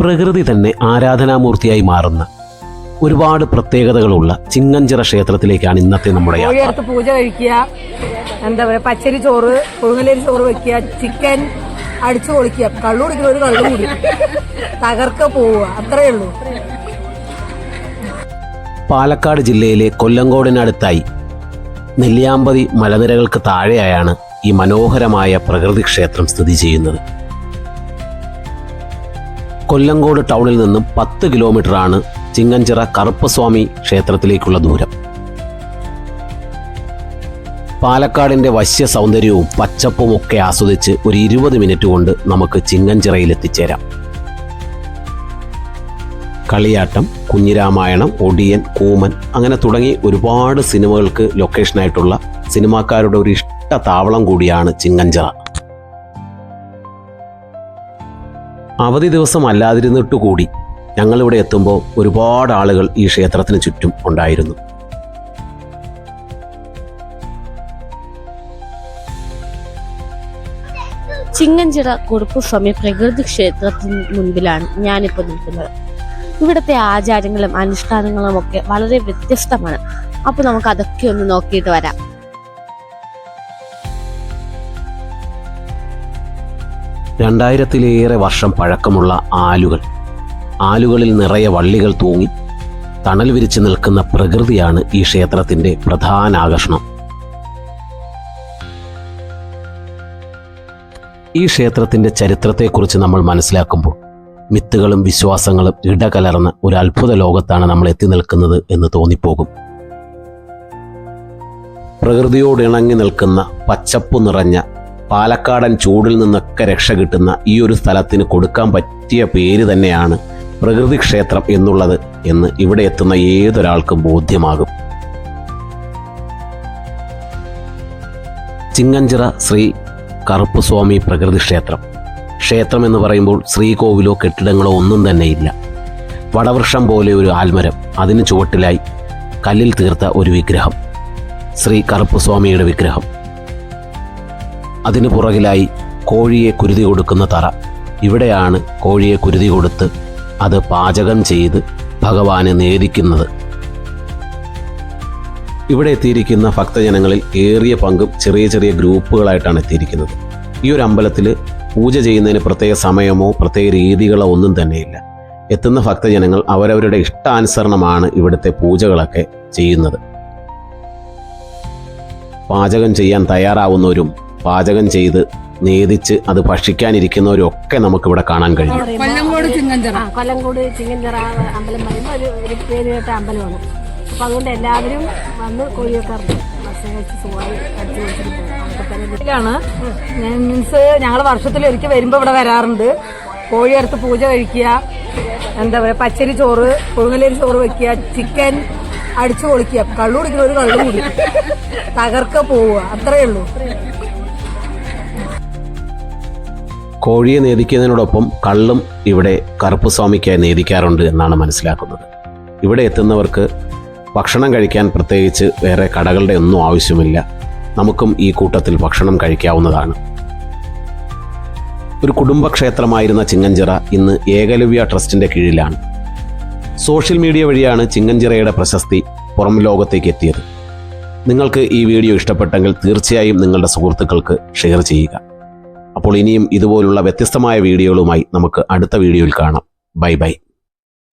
പ്രകൃതി തന്നെ ആരാധനാമൂർത്തിയായി മാറുന്ന ഒരുപാട് പ്രത്യേകതകളുള്ള ചിങ്ങഞ്ചിറ ക്ഷേത്രത്തിലേക്കാണ് ഇന്നത്തെ നമ്മുടെ യാത്ര. പൂജ കഴിക്കുക. എന്താ പറയുക പച്ചരി ചോറ് കുഴുങ്ങലരി ചോറ് വെക്കുക ചിക്കൻ അടിച്ചു പൊളിക്കുക. കള്ളു കുടിക്കുന്ന ഒരു കള്ളു കൂടി. തകർക്ക പോവുക. അത്രയേ ഉള്ളൂ. പാലക്കാട് ജില്ലയിലെ കൊല്ലങ്കോടിനടുത്തായി നെല്ലിയാമ്പതി മലനിരകൾക്ക് താഴെയായാണ് ഈ മനോഹരമായ പ്രകൃതി ക്ഷേത്രം സ്ഥിതി ചെയ്യുന്നത്. കൊല്ലങ്കോട് ടൗണിൽ നിന്നും പത്ത് കിലോമീറ്ററാണ് ചിങ്ങഞ്ചിറ കറുപ്പസ്വാമി ക്ഷേത്രത്തിലേക്കുള്ള ദൂരം. പാലക്കാടിന്റെ വശ്യ സൗന്ദര്യവും പച്ചപ്പും ഒക്കെ ആസ്വദിച്ച് ഒരു ഇരുപത് മിനിറ്റ് കൊണ്ട് നമുക്ക് ചിങ്ങഞ്ചിറയിൽ എത്തിച്ചേരാം കളിയാട്ടം കുഞ്ഞിരാമായണം ഒടിയൻ കൂമൻ അങ്ങനെ തുടങ്ങി ഒരുപാട് സിനിമകൾക്ക് ലൊക്കേഷനായിട്ടുള്ള സിനിമാക്കാരുടെ ഒരു ഇഷ്ട താവളം കൂടിയാണ് ചിങ്ങഞ്ചിറ. അവധി ദിവസം അല്ലാതിരുന്നിട്ട് കൂടി ഞങ്ങളിവിടെ എത്തുമ്പോൾ ഒരുപാട് ആളുകൾ ഈ ക്ഷേത്രത്തിന് ചുറ്റും ഉണ്ടായിരുന്നു. ചിങ്ങഞ്ചിറ കുറുപ്പുസ്വാമി പ്രകൃതി ക്ഷേത്രത്തിന് മുൻപിലാണ് ഞാനിപ്പോൾ നിൽക്കുന്നത്. ഇവിടുത്തെ ആചാരങ്ങളും അനുഷ്ഠാനങ്ങളും ഒക്കെ വളരെ വ്യത്യസ്തമാണ്. അപ്പോൾ നമുക്ക് അതൊക്കെ ഒന്ന് നോക്കിയിട്ട് വരാം. രണ്ടായിരത്തിലേറെ വർഷം പഴക്കമുള്ള ആലുകൾ. ആലുകളിൽ നിറയെ വള്ളികൾ തൂങ്ങി തണൽ വിരിച്ചു നിൽക്കുന്ന പ്രകൃതിയാണ് ഈ ക്ഷേത്രത്തിന്റെ പ്രധാന ആകർഷണം ഈ ക്ഷേത്രത്തിന്റെ ചരിത്രത്തെക്കുറിച്ച് നമ്മൾ മനസ്സിലാക്കുമ്പോൾ മിത്തുകളും വിശ്വാസങ്ങളും ഇടകലർന്ന ഒരു അത്ഭുത ലോകത്താണ് നമ്മൾ എത്തി നിൽക്കുന്നത് എന്ന് തോന്നിപ്പോകും. പ്രകൃതിയോട് ഇണങ്ങി നിൽക്കുന്ന പച്ചപ്പ് നിറഞ്ഞ പാലക്കാടൻ ചൂടിൽ നിന്നൊക്കെ രക്ഷ കിട്ടുന്ന ഈ ഒരു സ്ഥലത്തിന് കൊടുക്കാൻ പറ്റിയ പേര് തന്നെയാണ് പ്രകൃതി ക്ഷേത്രം എന്നുള്ളത് എന്ന് ഇവിടെ എത്തുന്ന ഏതൊരാൾക്കും ബോധ്യമാകും. ചിങ്ങഞ്ചിറ ശ്രീ കറുപ്പുസ്വാമി പ്രകൃതി ക്ഷേത്രം. ക്ഷേത്രം എന്ന് പറയുമ്പോൾ ശ്രീകോവിലോ കെട്ടിടങ്ങളോ ഒന്നും തന്നെയില്ല വടവൃക്ഷം പോലെ ഒരു ആൽമരം അതിന് ചുവട്ടിലായി കല്ലിൽ തീർത്ത ഒരു വിഗ്രഹം. ശ്രീ കറുപ്പുസ്വാമിയുടെ വിഗ്രഹം. അതിനു പുറകിലായി കോഴിയെ കുരുതി കൊടുക്കുന്ന തറ. ഇവിടെയാണ് കോഴിയെ കുരുതി കൊടുത്ത് അത് പാചകം ചെയ്ത് ഭഗവാനെ നേദിക്കുന്നത്. ഇവിടെ എത്തിയിരിക്കുന്ന ഭക്തജനങ്ങളിൽ ഏറിയ പങ്കും ചെറിയ ചെറിയ ഗ്രൂപ്പുകളായിട്ടാണ് എത്തിയിരിക്കുന്നത്. ഈ ഒരു അമ്പലത്തിൽ പൂജ ചെയ്യുന്നതിന് പ്രത്യേക സമയമോ പ്രത്യേക രീതികളോ ഒന്നും തന്നെയില്ല. എത്തുന്ന ഭക്തജനങ്ങൾ അവരവരുടെ ഇഷ്ടാനുസരണമാണ് ഇവിടുത്തെ പൂജകളൊക്കെ ചെയ്യുന്നത്. പാചകം ചെയ്യാൻ തയ്യാറാവുന്നവരും പാചകം ചെയ്ത് നീതിച്ച് അത് ഭക്ഷിക്കാനിരിക്കുന്നവരൊക്കെ നമുക്കിവിടെ കാണാൻ കഴിയും കൊല്ലങ്കോട് ചിങ്ങഞ്ചിറ. ആ കൊല്ലംകോട് ചിങ്ങഞ്ചിറ അമ്പലം പറയുമ്പോൾ ഒരു ഒരു പേര് കേട്ട അമ്പലമാണ് അപ്പം അതുകൊണ്ട് എല്ലാവരും വന്ന് കോഴിയൊക്കെ ഇതിലാണ് മീൻസ് ഞങ്ങൾ വർഷത്തിൽ ഒരിക്കൽ വരുമ്പോൾ ഇവിടെ വരാറുണ്ട്. കോഴിയെടുത്ത് പൂജ കഴിക്കുക എന്താ പറയുക പച്ചരി ചോറ് പുഴുങ്ങലേരി ചോറ് വെക്കുക ചിക്കൻ അടിച്ചു പൊളിക്കുക. കള്ളു കുടിക്കുന്ന ഒരു കള്ളു കുടിക്കും തകർക്ക പോവുക. അത്രയേ ഉള്ളൂ. കോഴിയെ നേദിക്കുന്നതിനോടൊപ്പം കള്ളും ഇവിടെ കറുപ്പുസ്വാമിക്കായി നേദിക്കാറുണ്ട് എന്നാണ് മനസ്സിലാക്കുന്നത്. ഇവിടെ എത്തുന്നവർക്ക് ഭക്ഷണം കഴിക്കാൻ പ്രത്യേകിച്ച് വേറെ കടകളുടെ ഒന്നും ആവശ്യമില്ല. നമുക്കും ഈ കൂട്ടത്തിൽ ഭക്ഷണം കഴിക്കാവുന്നതാണ്. ഒരു കുടുംബക്ഷേത്രമായിരുന്ന ചിങ്ങഞ്ചിറ ഇന്ന് ഏകലവ്യ ട്രസ്റ്റിന്റെ കീഴിലാണ്. സോഷ്യൽ മീഡിയ വഴിയാണ് ചിങ്ങഞ്ചിറയുടെ പ്രശസ്തി പുറം ലോകത്തേക്ക് എത്തിയത്. നിങ്ങൾക്ക് ഈ വീഡിയോ ഇഷ്ടപ്പെട്ടെങ്കിൽ തീർച്ചയായും നിങ്ങളുടെ സുഹൃത്തുക്കൾക്ക് ഷെയർ ചെയ്യുക. അപ്പോൾ ഇനിയും ഇതുപോലുള്ള വ്യത്യസ്തമായ വീഡിയോകളുമായി നമുക്ക് അടുത്ത വീഡിയോയിൽ കാണാം. Bye bye.